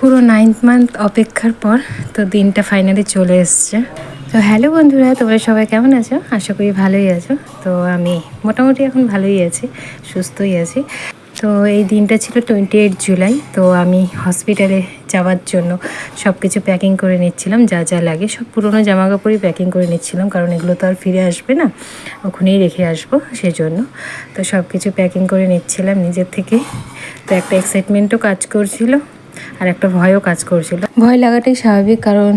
পুরো ninth month অপেক্ষার পর তো দিনটা ফাইনালি চলে এসছে। তো হ্যালো বন্ধুরা, তোমরা সবাই কেমন আছো? আশা করি ভালোই আছো। তো আমি মোটামুটি এখন ভালোই আছি, সুস্থই আছি। তো এই দিনটা ছিল টোয়েন্টি এইট জুলাই তো আমি হসপিটালে যাওয়ার জন্য সব কিছু প্যাকিং করে নিচ্ছিলাম, যা যা লাগে। সব পুরোনো জামা কাপড়ই প্যাকিং করে নিচ্ছিলাম, কারণ এগুলো তো আর ফিরে আসবে না। ওখানেই রেখে আসব সেজন্য। তো সব কিছু প্যাকিং করে নিচ্ছিলাম নিজের থেকে। তো একটা এক্সাইটমেন্টও কাজ করছিল। আর একটা ভয়ও কাজ করছিল। ভয় লাগাটাই স্বাভাবিক কারণ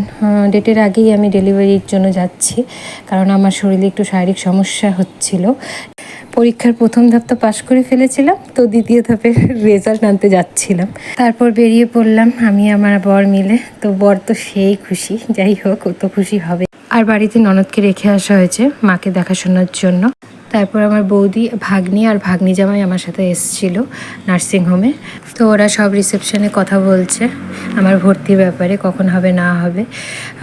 ডেটের আগেই আমি ডেলিভারির জন্য যাচ্ছি, কারণ আমার শরীরে একটু শারীরিক সমস্যা হচ্ছিল। পরীক্ষার প্রথম ধাপ তো পাশ করে ফেলেছিলাম, তো দ্বিতীয় ধাপের রেজাল্ট আনতে যাচ্ছিলাম। তারপর বেরিয়ে পড়লাম আমি আমার বর মিলে, তো বর তো সেই খুশি, যাই হোক, ও তো খুশি হবে। আর বাড়িতে ননদকে রেখে আসা হয়েছে, মাকে দেখাশোনার জন্য। তারপর আমার বৌদি ভাগ্নি আর ভাগ্নি জামাই আমার সাথে এসেছিল নার্সিংহোমে তো ওরা সব রিসেপশনে কথা বলছে আমার ভর্তির ব্যাপারে, কখন হবে, না হবে।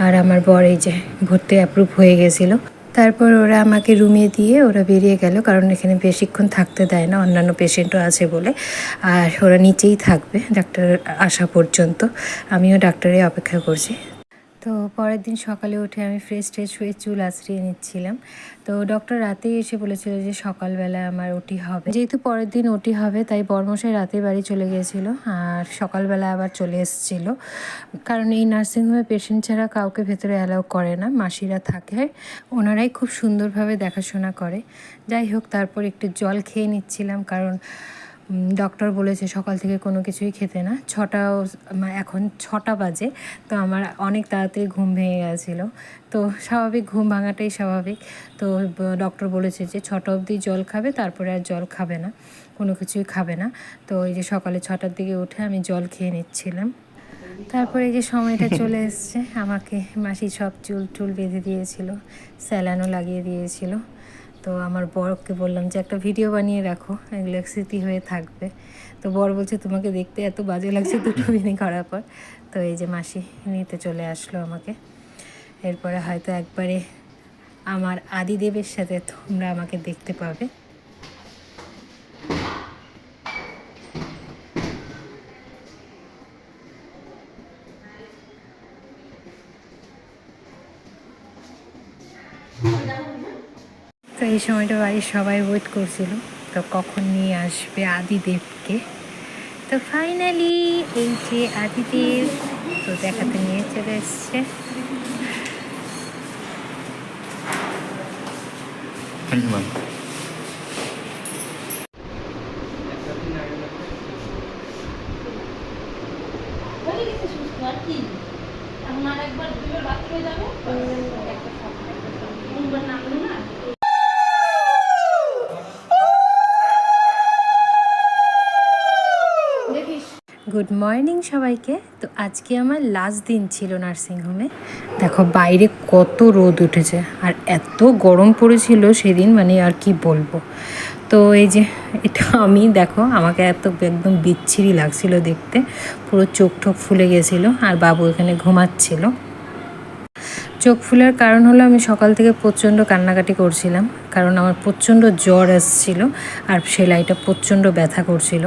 আর আমার বর এই যে ভর্তি অ্যাপ্রুভ হয়ে গেছিল। তারপর ওরা আমাকে রুমে দিয়ে ওরা বেরিয়ে গেল, কারণ এখানে বেশিক্ষণ থাকতে দেয় না, অন্যান্য পেশেন্টও আছে বলে। আর ওরা নিচেই থাকবে, ডাক্তার আসা পর্যন্ত। আমিও ডাক্তারের অপেক্ষা করছি। তো পরের দিন সকালে উঠে আমি ফ্রেশ ট্রেশ হয়ে চুল আঁচড়িয়ে নিচ্ছিলাম। তো ডক্টর রাতেই এসে বলেছিল যে সকালবেলা আমার ওটি হবে। যেহেতু পরের দিন ওটি হবে, তাই বর্মশাই রাতে বাড়ি চলে গিয়েছিল আর সকালবেলা আবার চলে এসেছিল। কারণ এই নার্সিংহোমে পেশেন্ট ছাড়া কাউকে ভেতরে অ্যালাউ করে না, মাসিরা থাকে। ওনারাই খুব সুন্দরভাবে দেখাশোনা করে। যাই হোক, তারপর একটু জল খেয়ে নিচ্ছিলাম কারণ ডক্টর বলেছে সকাল থেকে কোনো কিছুই খেতে না। ছটাও এখন ছটা বাজে তো আমার অনেক তাড়াতাড়ি ঘুম ভেঙে গেছিল। তো স্বাভাবিক ঘুম ভাঙাটাই স্বাভাবিক। তো ডক্টর বলেছে যে ছটা অবধি জল খাবে তারপরে আর জল খাবে না কোনো কিছুই খাবে না। তো এই যে সকালে ছটার দিকে উঠে আমি জল খেয়ে নিচ্ছিলাম। তারপরে এই যে সময়টা চলে এসছে আমাকে মাসি সব চুল টুল বেঁধে দিয়েছিল স্যালানও লাগিয়ে দিয়েছিল। তো আমার বরকে বললাম যে একটা ভিডিও বানিয়ে রাখো এগুলো স্মৃতি হয়ে থাকবে। তো বর বলছে তোমাকে দেখতে এত বাজে লাগছে দুটো বিনি করার পর তো এই যে মাসি নিতে চলে আসলো আমাকে। এরপরে হয়তো একবারে আমার আদিদেবের সাথে তোমরা আমাকে দেখতে পাবে। তো এই সময়টা বাড়ির সবাই ওয়েট করছিল। তো কখন নিয়ে আসবে আদিদেবকে? তো ফাইনালি এই যে আদিদেব তো দেখাতে নিয়ে চলে এসছে। এখন একবার দুইবার বাথরুমে যাবে। তিনবার নামলো গুড মর্নিং সবাইকে। তো আজকে আমার লাস্ট দিন ছিল নার্সিংহোমে দেখো, বাইরে কত রোদ উঠেছে আর এত গরম পড়েছিল সেদিন মানে আর কি বলব। তো এই যে, এটা আমি, দেখো, আমাকে এত একদম বিচ্ছিরি লাগছিল দেখতে। পুরো চোখ ঠোক ফুলে গেছিল আর বাবু এখানে ঘুমাচ্ছিল। চোখ ফুলার কারণ হলো আমি সকাল থেকে প্রচণ্ড কান্নাকাটি করছিলাম। কারণ আমার প্রচণ্ড জ্বর আসছিল আর সেলাইটা প্রচণ্ড ব্যথা করছিল।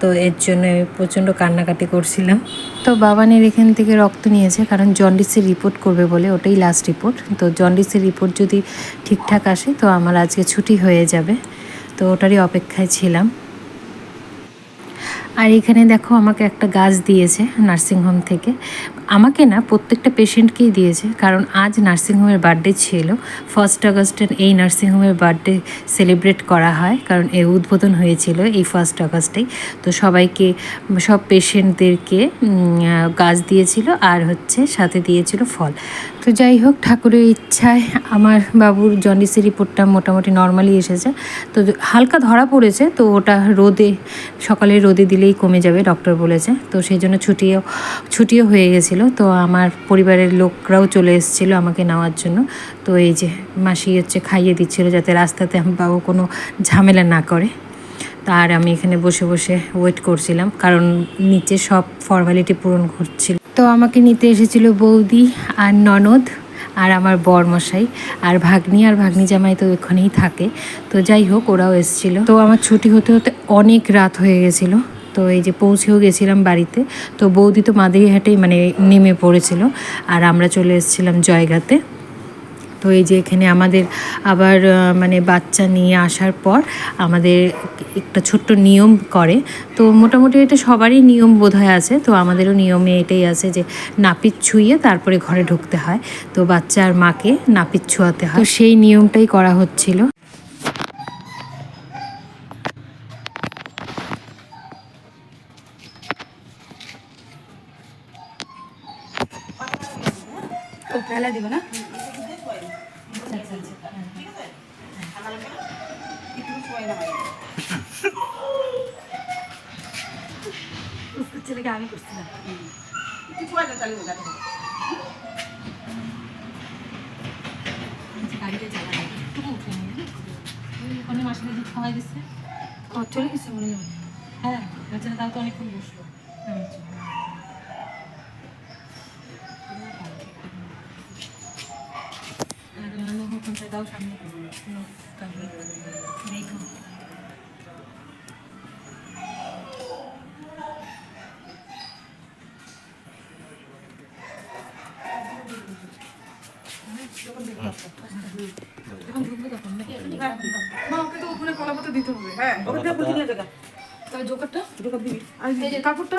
তো এর জন্য আমি প্রচণ্ড কান্নাকাটি করছিলাম। তো বাবানের এখান থেকে রক্ত নিয়েছে, কারণ জন্ডিসের রিপোর্ট করবে বলে ওটাই লাস্ট রিপোর্ট তো জন্ডিসের রিপোর্ট যদি ঠিকঠাক আসে, তো আমার আজকে ছুটি হয়ে যাবে। তো ওটারই অপেক্ষায় ছিলাম। আর এখানে দেখো আমাকে একটা গাছ দিয়েছে নার্সিংহোম থেকে। আমাকে না প্রত্যেকটা পেশেন্টকেই দিয়েছে, কারণ আজ নার্সিংহোমের বার্থডে ছিল। ফার্স্ট আগস্টে এই নার্সিংহোমের বার্থডে সেলিব্রেট করা হয়, কারণ এর উদ্বোধন হয়েছিল এই ফার্স্ট আগস্টেই তো সবাইকে, সব পেশেন্টদেরকে গাছ দিয়েছিল আর হচ্ছে সাথে দিয়েছিল ফল। তো যাই হোক, ঠাকুরের ইচ্ছায় আমার বাবুর জন্ডিসের রিপোর্টটা মোটামুটি নর্মালি এসেছে। তো হালকা ধরা পড়েছে, তো ওটা রোদে সকালে রোদে দিলেই কমে যাবে ডক্টর বলেছে। তো সেই জন্য ছুটিও ছুটিও হয়ে গেছিল। তো আমার পরিবারের লোকরাও চলে এসেছিল আমাকে নেওয়ার জন্য। তো এই যে মাসি হচ্ছে খাইয়ে দিচ্ছিল যাতে রাস্তাতে আমার বাবু কোনো ঝামেলা না করে। তার আমি এখানে বসে বসে ওয়েট করছিলাম, কারণ নিচে সব ফর্মালিটি পূরণ করছিল। তো আমাকে নিতে এসেছিল বৌদি আর ননদ আর আমার বরমশাই আর ভাগ্নি আর ভাগ্নি জামাই তো ওখানেই থাকে। তো যাই হোক, ওরাও এসেছিল। তো আমার ছুটি হতে হতে অনেক রাত হয়ে গেছিল। তো এই যে পৌঁছেও গেছিলাম বাড়িতে, তো বৌদি তো মাদিরহাটেই মানে নেমে পড়েছিল। আর আমরা চলে এসেছিলাম জয়গাতে। তো এই যে এখানে আমাদের আবার মানে বাচ্চা নিয়ে আসার পর আমাদের একটা ছোট্ট নিয়ম করে। তো মোটামুটি এটা সবারই নিয়ম বোধ হয় আছে। তো আমাদেরও নিয়মে এটাই আছে যে নাপিত ছুঁয়ে তারপরে ঘরে ঢুকতে হয়। তো বাচ্চা আর মাকে নাপিত ছোঁয়াতে হয়। তো সেই নিয়মটাই করা হচ্ছিল। চলে গেছে মনে হয় হ্যাঁ বাচ্চারা তাও তো অনেকক্ষণ বসল দাও সামনে দেখো মা ওকে তো উপরে কলাপাতা দিতে হবে হ্যাঁ দিয়ে বুঝিয়ে জায়গা তবে জোকারটা? দুটো দিবি। আর কাপড়টা?